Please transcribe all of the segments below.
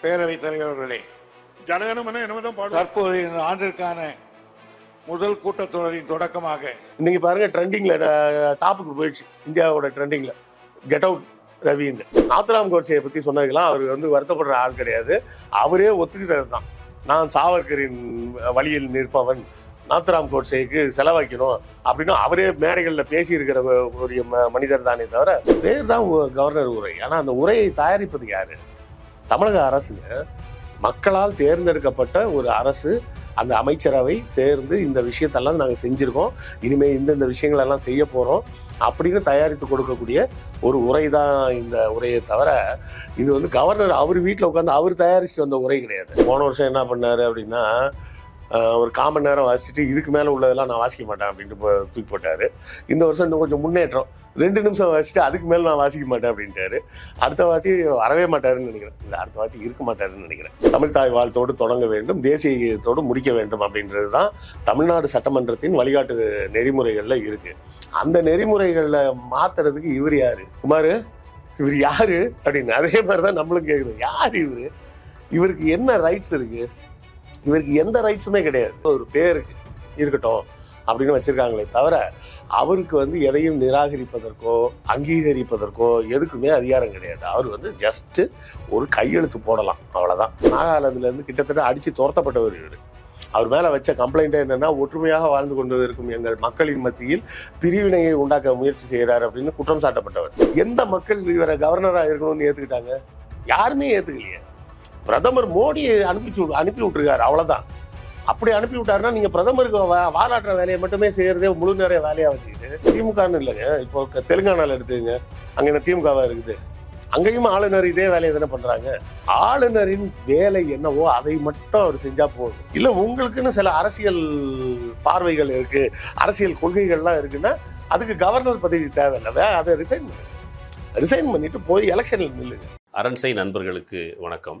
பேரவைத் தலைவர்களே ஜனகணமன என்னதான் பாடுவார் தற்போது இந்த ஆண்டிற்கான முதல் கூட்டத்தொடரின் தொடக்கமாக இன்னைக்கு பாருங்க ட்ரெண்டிங்ல டாப்புக்கு போயிடுச்சு. இந்தியாவோட ட்ரெண்டிங்ல கெட் அவுட் ரவின்னு நாத்துராம் கோட்சையை பத்தி சொன்னதுக்கெல்லாம் அவர் வந்து வருத்தப்படுற ஆள் கிடையாது. அவரே ஒத்துக்கிட்டது தான் நான் சாவர்கரின் வழியில் நிற்பவன் நாத்துராம் கோட்சேக்கு செலவாக்கணும் அப்படின்னு அவரே மேடைகளில் பேசியிருக்கிற ஒரு ம- மனிதர் தானே தவிர பேர் தான் கவர்னர் உரை. ஆனால் அந்த உரையை தயாரிப்பது யாரு? தமிழக அரசுங்க மக்களால் தேர்ந்தெடுக்கப்பட்ட ஒரு அரசு அந்த அமைச்சரவை சேர்ந்து இந்த விஷயத்தெல்லாம் நாங்கள் செஞ்சுருக்கோம். இனிமேல் இந்தந்த விஷயங்களெல்லாம் செய்ய போகிறோம் அப்படின்னு தயாரித்து கொடுக்கக்கூடிய ஒரு உரை தான் இந்த உரையை தவிர இது வந்து கவர்னர் அவர் வீட்டில் உட்காந்து அவர் தயாரிச்சுட்டு வந்த உரை கிடையாது. போன வருஷம் என்ன பண்ணார் அப்படின்னா ஒரு காமன் நேரம் வாசிச்சுட்டு இதுக்கு மேலே உள்ளதெல்லாம் நான் வாசிக்க மாட்டேன் அப்படின்ட்டு தூக்கி போட்டாரு. இந்த வருஷம் இன்னும் கொஞ்சம் முன்னேற்றம். ரெண்டு நிமிஷம் வாசிச்சுட்டு அதுக்கு மேலே நான் வாசிக்க மாட்டேன் அப்படின்ட்டாரு. அடுத்த வாட்டி வரவே மாட்டாருன்னு நினைக்கிறேன். இல்லை அடுத்த வாட்டி இருக்க மாட்டாருன்னு நினைக்கிறேன். தமிழ் தாய் வாழ்த்தோடு தொடங்க வேண்டும் தேசிய கீதத்தோடு முடிக்க வேண்டும் அப்படின்றது தான் தமிழ்நாடு சட்டமன்றத்தின் வழிகாட்டு நெறிமுறைகளில் இருக்கு. அந்த நெறிமுறைகளில் மாத்துறதுக்கு இவர் யாரு? குமார் இவர் யாரு? அப்படின்னு அதே மாதிரி தான் நம்மளும் கேட்குது யார் இவர்? இவருக்கு என்ன ரைட்ஸ் இருக்கு? இவருக்கு எந்த ரைட்ஸுமே கிடையாது. ஒரு பேருக்கு இருக்கட்டும் அப்படின்னு வச்சுருக்காங்களே தவிர அவருக்கு வந்து எதையும் நிராகரிப்பதற்கோ அங்கீகரிப்பதற்கோ எதுக்குமே அதிகாரம் கிடையாது. அவர் வந்து ஜஸ்ட்டு ஒரு கையெழுத்து போடலாம். அவ்வளோதான் நாகாலாந்துலேருந்து கிட்டத்தட்ட அடித்து துரத்தப்பட்டவர் இவர். அவர் மேலே வச்ச கம்ப்ளைண்ட்டே என்னென்னா ஒற்றுமையாக வாழ்ந்து கொண்டு இருக்கும் எங்கள் மக்களின் மத்தியில் பிரிவினையை உண்டாக்க முயற்சி செய்கிறார் அப்படின்னு குற்றம் சாட்டப்பட்டவர். எந்த மக்கள் இவரை கவர்னராக இருக்கணும்னு ஏற்றுக்கிட்டாங்க யாருமே ஏற்றுக்கலையே பிரதமர் மோடியை அனுப்பிச்சு அனுப்பி விட்டுருக்காரு அவ்வளோதான் அப்படி அனுப்பி விட்டாருன்னா நீங்கள் பிரதமருக்கு வா- வாலாட்டுற வேலையை மட்டுமே செய்யறதே முழு நிறைய வேலையாக வச்சுக்கிட்டு திமுகன்னு இல்லைங்க. இப்போ தெலுங்கானாவில் தெலுங்கானால எடுத்துங்க என்ன திமுகவாக இருக்குது? அங்கேயும் ஆளுநர் இதே வேலையை தானே பண்ணுறாங்க ஆளுநரின் வேலை என்னவோ அதை மட்டும் அவர் செஞ்சால் போதும். இல்லை உங்களுக்குன்னு சில அரசியல் பார்வைகள் இருக்குது அரசியல் கொள்கைகள்லாம் இருக்குன்னா அதுக்கு கவர்னர் பதவி தேவையில்லை. அதை ரிசைன் பண்ணுங்க ரிசைன் பண்ணிட்டு போய் எலெக்ஷனில் நில்லுங்க. அரண்சை நண்பர்களுக்கு வணக்கம்.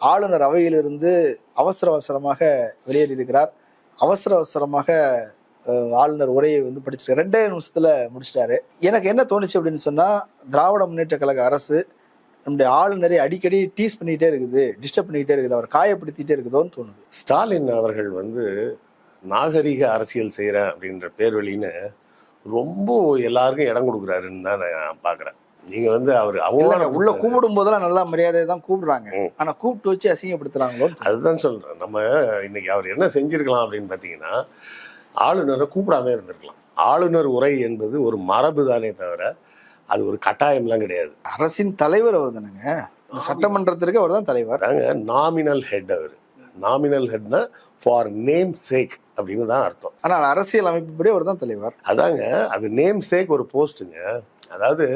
ஆளுநர் அவையிலிருந்து அவசர அவசரமாக வெளியேறியிருக்கிறார். அவசர அவசரமாக ஆளுநர் உரையை வந்து படிச்சிருக்காரு. ரெண்டே நிமிஷத்துல முடிச்சிட்டாரு. எனக்கு என்ன தோணுச்சு அப்படின்னு சொன்னா திராவிட முன்னேற்ற கழக அரசு நம்முடைய ஆளுநரை அடிக்கடி டீஸ் பண்ணிக்கிட்டே இருக்குது டிஸ்டர்ப் பண்ணிக்கிட்டே இருக்குது அவர் காயப்படுத்திட்டே இருக்குதோன்னு தோணுது. ஸ்டாலின் அவர்கள் வந்து நாகரிக அரசியல் செய்கிறேன் அப்படின்ற பேர் வழின்னு ரொம்ப எல்லாருக்கும் இடம் கொடுக்குறாருன்னு தான் நான் பார்க்குறேன். நீங்கள் வந்து அவர் அவமான உள்ள கூப்பிடும் போதெல்லாம் நல்லா மரியாதை தான் கூப்பிடுறாங்க. ஆனா கூப்பிட்டு வச்சு அசிங்கப்படுத்துறாங்களோ அதுதான் சொல்கிறேன் நம்ம இன்னைக்கு அவர் என்ன செஞ்சிருக்கலாம் அப்படின்னு பார்த்தீங்கன்னா ஆளுநரை கூப்பிடாம இருந்திருக்கலாம். ஆளுநர் உரை என்பது ஒரு மரபு தானே தவிர அது ஒரு கட்டாயம்லாம் கிடையாது. அரசின் தலைவர் அவர் தானேங்க. சட்டமன்றத்திற்கு அவர் தான் தலைவர். நாங்க நாமினல் ஹெட் அவர். நாமினல் ஹெட்னா ஃபார் நேம் சேக் அப்படின்னு தான் அர்த்தம். ஆனால் அரசியல் அமைப்புப்படி அவர் தான் தலைவர். அதாங்க அது நேம் சேக் ஒரு போஸ்ட்டுங்க அதாவது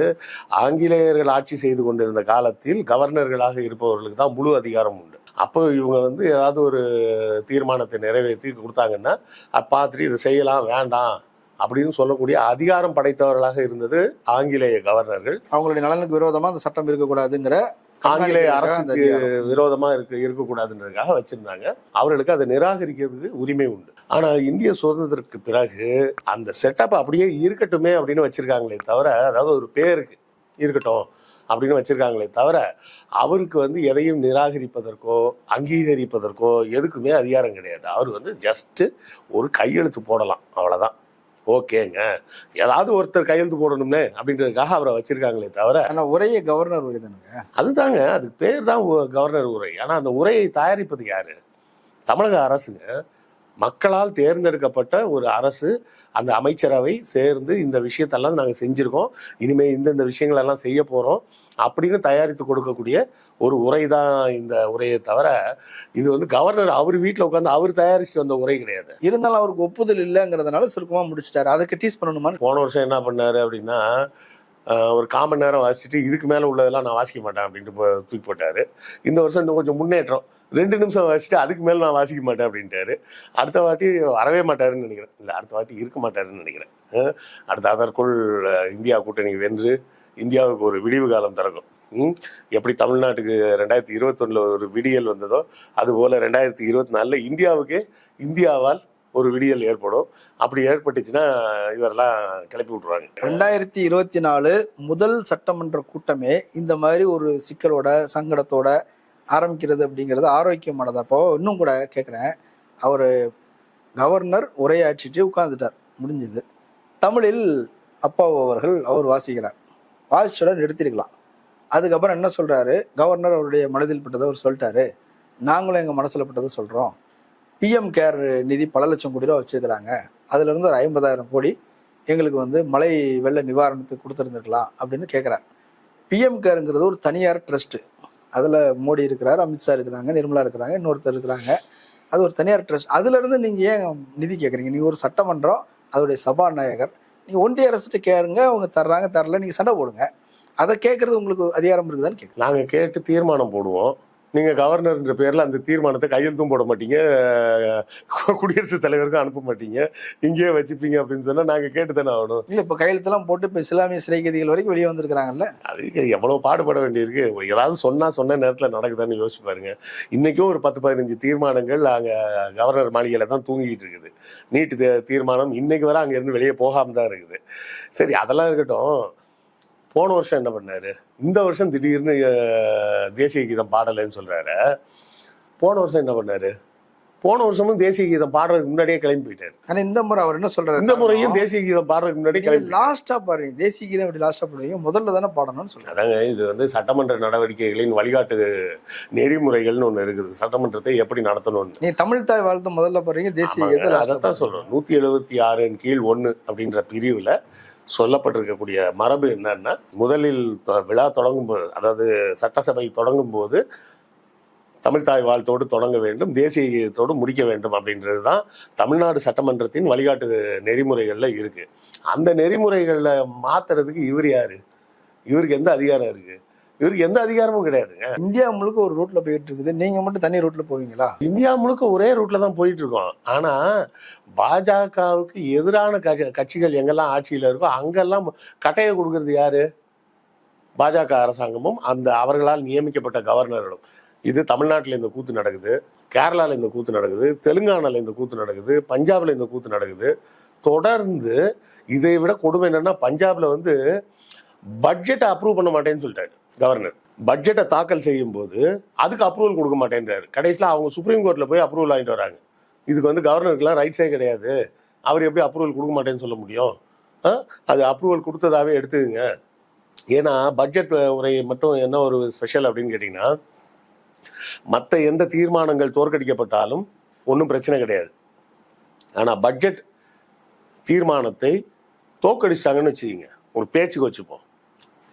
ஆங்கிலேயர்கள் ஆட்சி செய்து கொண்டிருந்த காலத்தில் கவர்னர்களாக இருப்பவர்களுக்கு தான் முழு அதிகாரம் உண்டு. அப்போ இவங்க வந்து ஏதாவது ஒரு தீர்மானத்தை நிறைவேற்றி கொடுத்தாங்கன்னா அதை பார்த்துட்டு இதை செய்யலாம் வேண்டாம் அப்படின்னு சொல்லக்கூடிய அதிகாரம் படைத்தவர்களாக இருந்தது ஆங்கிலேய கவர்னர்கள். அவங்களுடைய நலனுக்கு விரோதமா அந்த சட்டம் இருக்கக்கூடாதுங்கிற ஆங்கிலேய அரசுக்கு அதிகாரம். விரோதமா இருக்க இருக்கக்கூடாதுன்றதுக்காக வச்சிருந்தாங்க. அவர்களுக்கு அதை நிராகரிக்கிறதுக்கு உரிமை உண்டு. ஆனா இந்திய சுதந்திரத்துக்கு பிறகு அந்த செட்டப் அப்படியே இருக்கட்டுமே அப்படின்னு வச்சிருக்காங்களே தவிர அதாவது ஒரு பேருக்கு இருக்கட்டும் அப்படின்னு வச்சிருக்காங்களே தவிர அவருக்கு வந்து எதையும் நிராகரிப்பதற்கோ அங்கீகரிப்பதற்கோ எதுக்குமே அதிகாரம் கிடையாது. அவர் வந்து ஜஸ்ட் ஒரு கையெழுத்து போடலாம் அவ்வளவுதான். ஓகேங்க. ஏதாவது ஒருத்தர் கையெழுத்து போடணும்னே அப்படின்றதுக்காக அவரை வச்சிருக்காங்களே தவிர ஆனா உரைய கவர்னர் உரை தானுங்க அதுதாங்க. அதுக்கு பேர் தான் கவர்னர் உரை. ஆனா அந்த உரையை தயாரிப்பது யாரு? தமிழக அரசுங்க. மக்களால் தேர்ந்தெடுக்கப்பட்ட ஒரு அரசு அந்த அமைச்சரவை சேர்ந்து இந்த விஷயத்தெல்லாம் நாங்கள் செஞ்சிருக்கோம். இனிமே இந்தந்த விஷயங்கள் எல்லாம் செய்ய போறோம் அப்படின்னு தயாரித்து கொடுக்கக்கூடிய ஒரு உரை தான் இந்த உரையை தவிர இது வந்து கவர்னர் அவர் வீட்டில் உட்காந்து அவர் தயாரிச்சுட்டு வந்த உரை கிடையாது. இருந்தாலும் அவருக்கு ஒப்புதல் இல்லைங்கிறதுனால சுருக்கமா முடிச்சிட்டாரு. அதுக்கு டீஸ் பண்ணணுமான்னு போன வருஷம் என்ன பண்ணாரு அப்படின்னா ஒரு காமன் நேரம் வாசிச்சுட்டு இதுக்கு மேலே உள்ளதெல்லாம் நான் வாசிக்க மாட்டேன் அப்படின்ட்டு தூக்கி போட்டார். இந்த வருஷம் இன்னும் கொஞ்சம் முன்னேற்றம். ரெண்டு நிமிஷம் வாசிச்சுட்டு அதுக்கு மேலே நான் வாசிக்க மாட்டேன் அப்படின்ட்டாரு. அடுத்த வாட்டி வரவே மாட்டாருன்னு நினைக்கிறேன். இல்லை அடுத்த வாட்டி இருக்க மாட்டாருன்னு நினைக்கிறேன். அடுத்த அதற்குள் இந்தியா கூட்டணி வென்று இந்தியாவுக்கு ஒரு விடிவு காலம் திறக்கும். ம்? எப்படி தமிழ்நாட்டுக்கு ரெண்டாயிரத்தி இருபத்தொன்னில் ஒரு விடியல் வந்ததோ அதுபோல் ரெண்டாயிரத்தி இருபத்தி நாலில் இந்தியாவுக்கு இந்தியாவால் ஒரு விடியல் ஏற்படும். அப்படி ஏற்பட்டுச்சுன்னா இவரெல்லாம் கிளப்பி விட்ருவாங்க ரெண்டாயிரத்தி இருபத்தி நாலு முதல் சட்டமன்ற கூட்டமே இந்த மாதிரி ஒரு சிக்கலோட சங்கடத்தோட ஆரம்பிக்கிறது அப்படிங்கிறது ஆரோக்கியமானது அப்போ இன்னும் கூட கேட்குறேன் அவர் கவர்னர் உரையாற்றிட்டு உட்கார்ந்துட்டார். முடிஞ்சது. தமிழில் அப்பாவு அவர்கள் அவர் வாசிக்கிறார். வாசிச்சோட நிறுத்திருக்கலாம் அதுக்கப்புறம் என்ன சொல்கிறாரு கவர்னர் அவருடைய மனதில் பட்டதை அவர் சொல்லிட்டாரு. நாங்களும் எங்கள் மனசில் பட்டதை சொல்கிறோம் பிஎம் கேர் நிதி பல லட்சம் கோடி ரூபா வச்சிருக்கிறாங்க. அதுல இருந்து ஒரு ஐம்பதாயிரம் கோடி எங்களுக்கு வந்து மழை வெள்ள நிவாரணத்துக்கு கொடுத்துருந்துருக்கலாம் அப்படின்னு கேட்குறாரு பிஎம் கேருங்கிறது ஒரு தனியார் ட்ரஸ்ட்டு அதில் மோடி இருக்கிறார் அமித்ஷா இருக்கிறாங்க நிர்மலா இருக்கிறாங்க இன்னொருத்தர் இருக்கிறாங்க. அது ஒரு தனியார் ட்ரஸ்ட் அதுலேருந்து நீங்கள் ஏன் நிதி கேட்குறீங்க நீங்கள் ஒரு சட்டமன்றம் அதோடைய சபாநாயகர். நீங்கள் ஒன்றிய அரசுகிட்ட கேளுங்க அவங்க தர்றாங்க தரல நீங்கள் சண்டை போடுங்க. அதை கேட்குறது உங்களுக்கு அதிகாரம் இருக்குதான்னு கேட்குறேன் நாங்கள் கேட்டு தீர்மானம் போடுவோம். நீங்கள் கவர்னர்ன்ற பேரில் அந்த தீர்மானத்தை கையெழுத்தும் போட மாட்டீங்க. குடியரசுத் தலைவருக்கும் அனுப்ப மாட்டீங்க. இங்கேயே வச்சுப்பீங்க அப்படின்னு சொன்னால் நாங்கள் கேட்டு தானே ஆகணும். இல்ல இப்ப கையெழுத்தெல்லாம் போட்டு இப்ப இஸ்லாமிய சிறை கைதிகள் வரைக்கும் வெளியே வந்திருக்கிறாங்கல்ல? அதுக்கு எவ்வளோ பாடுபட வேண்டியிருக்கு. ஏதாவது சொன்னால் சொன்ன நேரத்தில் நடக்குதான்னு யோசிச்சு பாருங்க. இன்றைக்கும் ஒரு பத்து பதினஞ்சு தீர்மானங்கள் அங்கே கவர்னர் மாளிகையில் தான் தூங்கிக்கிட்டு இருக்குது. நீட்டு தீர்மானம் இன்னைக்கு வரை அங்கேருந்து வெளியே போகாமல் தான் இருக்குது. சரி அதெல்லாம் இருக்கட்டும். போன வருஷம் என்ன பண்ணாரு? இந்த வருஷம் திடீர்னு தேசிய கீதம் பாடலைன்னு சொல்றாரு. போன வருஷம் என்ன பண்ணாரு? போன வருஷமும் தேசிய கீதம் பாடுறதுக்கு முன்னாடியே கிளம்பி போயிட்டாரு. ஆனா இந்த முறை அவர் என்ன சொல்றாரு இந்த முறையும் தேசிய கீதம் பாடுறதுக்கு முன்னாடியே கிளம்பி லாஸ்டா பாருங்க. தேசிய கீதம் இப்படி லாஸ்டா பாடுவீங்க? முதல்ல தானே பாடணும்னு சொல்றாரு. அதாங்க இது வந்து சட்டமன்ற நடவடிக்கைகளின் வழிகாட்டு நெறிமுறைகள்னு ஒன்று இருக்குது. சட்டமன்றத்தை எப்படி நடத்தணும்னு. நீ தமிழ் தாய் வாழ்த்து முதல்ல பாடுறீங்க தேசிய அதைத்தான் பாடுறீங்க. சொல்றோம் நூத்தி எழுபத்தி ஆறின் கீழ் ஒன்று அப்படின்ற பிரிவுல சொல்லப்பட்டிருக்கக்கூடிய மரபு என்னன்னா முதலில் விழா தொடங்கும் போது அதாவது சட்டசபை தொடங்கும் போது தமிழ்தாய் வாழ்த்தோடு தொடங்க வேண்டும் தேசிய கீதத்தோடு முடிக்க வேண்டும் அப்படின்றது தான் தமிழ்நாடு சட்டமன்றத்தின் வழிகாட்டு நெறிமுறைகளில் இருக்குது அந்த நெறிமுறைகளில் மாற்றுறதுக்கு இவர் யார்? இவருக்கு எந்த அதிகாரம் இருக்குது இவருக்கு எந்த அதிகாரமும் கிடையாதுங்க இந்தியா முழுக்க ஒரு ரூட்ல போயிட்டு இருக்குது. நீங்க மட்டும் தனி ரூட்ல போவீங்களா? இந்தியா முழுக்க ஒரே ரூட்ல தான் போயிட்டு இருக்கோம். ஆனா பாஜகவுக்கு எதிரான கட்சி- கட்சிகள் எங்கெல்லாம் ஆட்சியில இருக்கோ அங்கெல்லாம் கட்டையை கொடுக்கறது யாரு? பாஜக அரசாங்கமும் அந்த அவர்களால் நியமிக்கப்பட்ட கவர்னர்களும். இது தமிழ்நாட்டில் இந்த கூத்து நடக்குது கேரளால இந்த கூத்து நடக்குது தெலுங்கானால இந்த கூத்து நடக்குது பஞ்சாப்ல இந்த கூத்து நடக்குது. தொடர்ந்து இதை விட கொடுமை என்னன்னா பஞ்சாப்ல வந்து பட்ஜெட்டை அப்ரூவ் பண்ண மாட்டேன்னு சொல்லிட்டாரு. கவர்னர் பட்ஜெட்டை தாக்கல் செய்யும் போது அதுக்கு அப்ரூவல் கொடுக்க மாட்டேன்றாரு. கடைசியில் அவங்க சுப்ரீம் கோர்ட்ல போய் அப்ரூவல் வாங்கிட்டு வராங்க. இதுக்கு வந்து கவர்னருக்குலாம் ரைட்ஸே கிடையாது. அவர் எப்படி அப்ரூவல் கொடுக்க மாட்டேன்னு சொல்ல முடியும்? ஆ? அது அப்ரூவல் கொடுத்ததாவே எடுத்துக்கங்க. ஏன்னா பட்ஜெட் உரை மட்டும் என்ன ஒரு ஸ்பெஷல் அப்படின்னு கேட்டிங்கன்னா மற்ற எந்த தீர்மானங்கள் தோற்கடிக்கப்பட்டாலும் ஒன்றும் பிரச்சனை கிடையாது. ஆனால் பட்ஜெட் தீர்மானத்தை தோற்கடிச்சிட்டாங்கன்னு வச்சுக்கிங்க. ஒரு பேச்சுக்கு வச்சுப்போம்.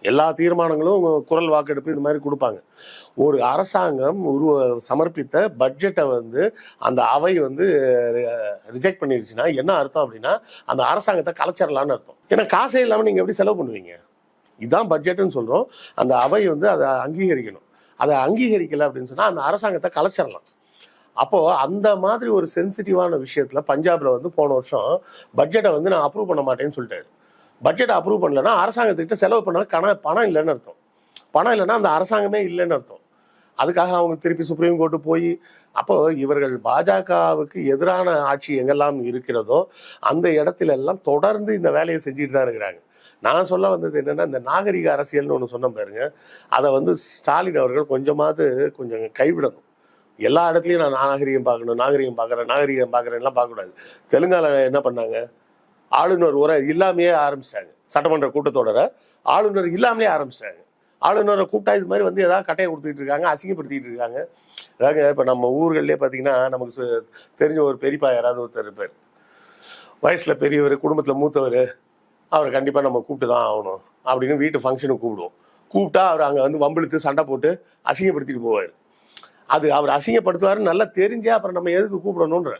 எல்லா தீர்மானங்களும் குரல் வாக்கெடுப்பு இது மாதிரி கொடுப்பாங்க. ஒரு அரசாங்கம் உருவ சமர்ப்பித்த பட்ஜெட்டை வந்து அந்த அவை வந்து ரிஜெக்ட் பண்ணிருச்சுன்னா என்ன அர்த்தம் அப்படின்னா அந்த அரசாங்கத்தை கலைச்சிடலான்னு அர்த்தம். ஏன்னா காசே இல்லாமல் நீங்கள் எப்படி செலவு பண்ணுவீங்க? இதுதான் பட்ஜெட்னு சொல்கிறோம் அந்த அவை வந்து அதை அங்கீகரிக்கணும். அதை அங்கீகரிக்கலை அப்படின்னு சொன்னால் அந்த அரசாங்கத்தை கலைச்சிடலாம் அப்போது அந்த மாதிரி ஒரு சென்சிட்டிவான விஷயத்தில் பஞ்சாபில் வந்து போன வருஷம் பட்ஜெட்டை வந்து நான் அப்ரூவ் பண்ண மாட்டேன்னு சொல்லிட்டாரு. பட்ஜெட் அப்ரூவ் பண்ணலன்னா அரசாங்கத்துக்கிட்ட செலவு பண்ண கண பணம் இல்லைன்னு அர்த்தம். பணம் இல்லைன்னா அந்த அரசாங்கமே இல்லைன்னு அர்த்தம். அதுக்காக அவங்க திருப்பி சுப்ரீம் கோர்ட்டு போய் அப்போ இவர்கள் பாஜகவுக்கு எதிரான ஆட்சி எங்கெல்லாம் இருக்கிறதோ அந்த இடத்துல எல்லாம் தொடர்ந்து இந்த வேலையை செஞ்சுட்டு தான் இருக்கிறாங்க. நான் சொல்ல வந்தது என்னன்னா இந்த நாகரிக அரசியல்னு ஒன்று சொன்ன பாருங்க. அதை வந்து ஸ்டாலின் அவர்கள் கொஞ்சமாவது கொஞ்சம் கைவிடணும். எல்லா இடத்துலையும் நான் நாகரிகம் பார்க்கணும் நாகரிகம் பார்க்குறேன் நாகரிகம் பார்க்குறேன்லாம் பார்க்கக்கூடாது. தெலுங்கானா என்ன பண்ணாங்க? ஆளுநர் உரை இல்லாமையே ஆரம்பிச்சிட்டாங்க. சட்டமன்ற கூட்டத்தொடரை ஆளுநர் இல்லாமலே ஆரம்பிச்சிட்டாங்க. ஆளுநரை கூப்பிட்டா இது மாதிரி வந்து ஏதாவது கட்டையை கொடுத்துட்டு இருக்காங்க அசிங்கப்படுத்திட்டு இருக்காங்க. அதாவது இப்போ நம்ம ஊர்கள்லேயே பார்த்தீங்கன்னா நமக்கு தெரிஞ்ச ஒரு பெரியப்பா யாராவது ஒருத்தர் இருப்பார். வயசில் பெரியவர் குடும்பத்தில் மூத்தவர் அவரை கண்டிப்பாக நம்ம கூப்பிட்டு தான் ஆகணும் அப்படின்னு வீட்டு ஃபங்க்ஷனுக்கு கூப்பிடுவோம். கூப்பிட்டா அவர் அங்கே வந்து வம்பிழுத்து சண்டை போட்டு அசிங்கப்படுத்திட்டு போவார். அது அவர் அசிங்கப்படுத்துவாருன்னு நல்லா தெரிஞ்சே அப்புறம் நம்ம எதுக்கு கூப்பிடணுன்ற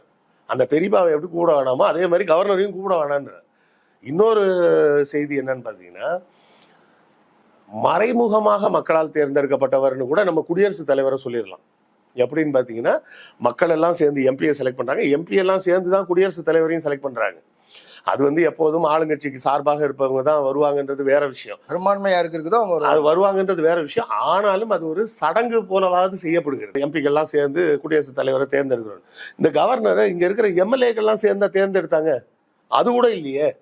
அந்த பெரியப்பாவை எப்படி கூப்பிட வேணாமோ அதே மாதிரி கவர்னரையும் கூப்பிட வேணான்ற. இன்னொரு செய்தி என்னன்னு பார்த்தீங்கன்னா மறைமுகமாக மக்களால் தேர்ந்தெடுக்கப்பட்டவர்னு கூட நம்ம குடியரசுத் தலைவரை சொல்லிடலாம். எப்படின்னு பார்த்தீங்கன்னா மக்கள் எல்லாம் சேர்ந்து எம்பியை செலக்ட் பண்ணுறாங்க எம்பி எல்லாம் சேர்ந்து தான் குடியரசுத் தலைவரையும் செலக்ட் பண்ணுறாங்க அது வந்து எப்போதும் ஆளுங்கட்சிக்கு சார்பாக இருப்பவங்க தான் வருவாங்கன்றது வேற விஷயம். பெரும்பான்மை யாருக்கு இருக்குதோ அவங்க அது வருவாங்கன்றது வேற விஷயம். ஆனாலும் அது ஒரு சடங்கு போலவாவது செய்யப்படுகிறது. எம்பிக்கள்லாம் சேர்ந்து குடியரசுத் தலைவரை தேர்ந்தெடுக்கிறோம். இந்த கவர்னரை இங்க இருக்கிற எம்எல்ஏக்கள்லாம் சேர்ந்தா தேர்ந்தெடுத்தாங்க. அது கூட இல்லையே.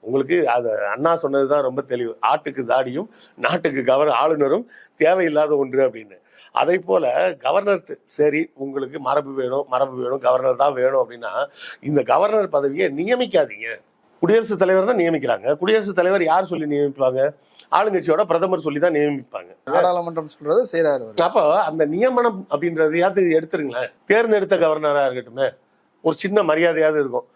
உங்களுக்கு அது அண்ணா சொன்னதுதான் ரொம்ப தெளிவு. ஆட்டுக்கு தாடியும் நாட்டுக்கு கவர் ஆளுநரும் தேவையில்லாத ஒன்று அப்படின்னு. அதை போல கவர்னர் சரி உங்களுக்கு மரபு வேணும் மரபு வேணும் கவர்னர் தான் வேணும் அப்படின்னா இந்த கவர்னர் பதவியை நியமிக்காதீங்க. குடியரசுத் தலைவர் தான் நியமிக்கிறாங்க. குடியரசுத் தலைவர் யார் சொல்லி நியமிப்பாங்க? ஆளுங்கட்சியோட பிரதமர் சொல்லி தான் நியமிப்பாங்க. நாடாளுமன்றம் சொல்றதை செய்யறாரு அப்போ அந்த நியமனம் அப்படின்றதையாவது எடுத்துருங்களேன். தேர்ந்தெடுத்த கவர்னரா இருக்கட்டுமே. ஒரு சின்ன மரியாதையாவது இருக்கும்.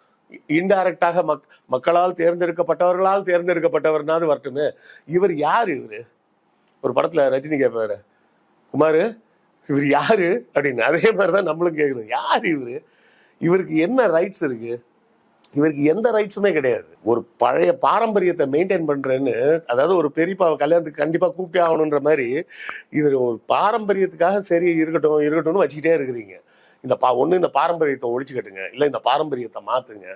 இன்டைரக்டாக மக் மக்களால் தேர்ந்தெடுக்கப்பட்டவர்களால் தேர்ந்தெடுக்கப்பட்டவர்னாவது வரட்டுமே. இவர் யாரு இவரு? ஒரு படத்துல ரஜினி கேட்பாரு குமார் இவர் யாரு அப்படின்னு. அதே மாதிரி தான் நம்மளும் கேட்கணும் யார் இவர்? இவருக்கு என்ன ரைட்ஸ் இருக்கு? இவருக்கு எந்த ரைட்ஸுமே கிடையாது. ஒரு பழைய பாரம்பரியத்தை மெயின்டைன் பண்ணுறேன்னு அதாவது ஒரு பெரியப்பாவை கல்யாணத்துக்கு கண்டிப்பாக கூப்பிட்டே ஆகணுன்ற மாதிரி இவர் ஒரு பாரம்பரியத்துக்காக சரி இருக்கட்டும் இருக்கட்டும்னு வச்சுக்கிட்டே இருக்கிறீங்க. இந்த பா ஒன்று இந்த பாரம்பரியத்தை ஒழிச்சு கட்டுங்க. இந்த பாரம்பரியத்தை மாற்றுங்க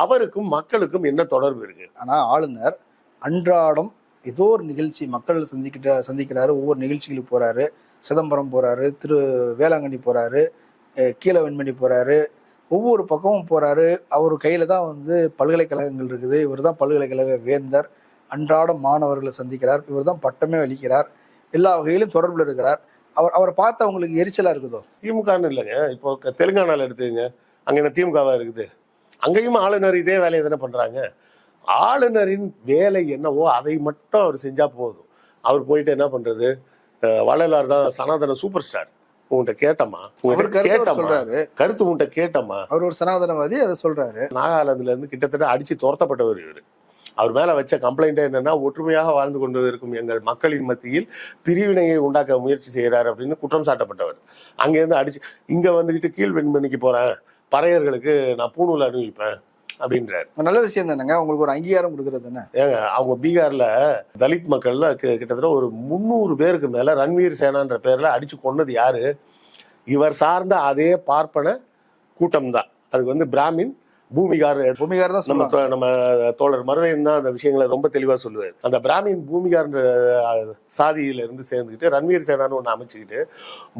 அவருக்கும் மக்களுக்கும் என்ன தொடர்பு இருக்குது ஆனால் ஆளுநர் அன்றாடம் ஏதோ ஒரு நிகழ்ச்சி மக்கள் சந்திக்கிட்ட சந்திக்கிறாரு ஒவ்வொரு நிகழ்ச்சிகளுக்கு போகிறாரு சிதம்பரம் போறாரு திரு வேளாங்கண்ணி போறாரு கீழ வெண்மணி போறாரு ஒவ்வொரு பக்கமும் போறாரு. அவர் கையில தான் வந்து பல்கலைக்கழகங்கள் இருக்குது. இவர் தான் பல்கலைக்கழக வேந்தர் அன்றாடம் மாணவர்களை சந்திக்கிறார். இவர் தான் பட்டமே வலிக்கிறார் எல்லா வகையிலும் தொடர்பில் இருக்கிறார். அவர் அவரை பார்த்து அவங்களுக்கு எரிச்சலா இருக்குதோ? திமுகன்னு இல்லைங்க. இப்போ தெலுங்கானாவில் தெலுங்கானால அங்கே அங்க என்ன திமுகவா இருக்குது? அங்கேயும் ஆளுநர் இதே வேலையை தானே பண்றாங்க. ஆளுநரின் வேலை என்னவோ அதை மட்டும் அவர் செஞ்சா போதும். அவர் போயிட்டு என்ன பண்றது? வள்ளலார் தான் சனாதன சூப்பர் ஸ்டார் உன்கிட்ட கேட்டமா கேட்டமா சொல்றாரு. கருத்து உன்கிட்ட கேட்டமா அவர் ஒரு சனாதனவாதி அதை சொல்றாரு. நாகாலாந்துல இருந்து கிட்டத்தட்ட அடிச்சு துரத்தப்பட்டவர் இவர். அவர் மேல வச்ச கம்ப்ளைண்ட் என்னன்னா ஒற்றுமையாக வாழ்ந்து கொண்டு இருக்கும் எங்கள் மக்களின் மத்தியில் பிரிவினையை உண்டாக்க முயற்சி செய்கிறார் அப்படின்னு குற்றம் சாட்டப்பட்டவர். அங்கேருந்து அடிச்சு இங்க வந்துகிட்டு கீழ் வெண்மணிக்கு போறேன். பறையர்களுக்கு நான் பூணூல் அணிவிப்பேன். அப்படின்றார். நல்ல விஷயம் தானேங்க? உங்களுக்கு ஒரு அங்கீகாரம் கொடுக்கறது தானே? ஏங்க அவங்க பீகார்ல தலித் மக்கள்ல கிட்டத்தட்ட ஒரு முந்நூறு பேருக்கு மேல ரன்வீர் சேனான்ற பேர்ல அடிச்சு கொன்னது யாரு? இவர் சார்ந்த அதே பார்ப்பன கூட்டம் தான். அதுக்கு வந்து பிராமின் பூமிகார் பூமிகார் தான் நம்ம நம்ம தோழர் மருதையன் தான் அந்த விஷயங்களை ரொம்ப தெளிவா சொல்லுவார். அந்த பிராமின் பூமிகார்ன்ற அஹ், சாதியில இருந்து சேர்ந்துக்கிட்டு ரன்வீர் சேனான்னு ஒன்று அமைச்சுக்கிட்டு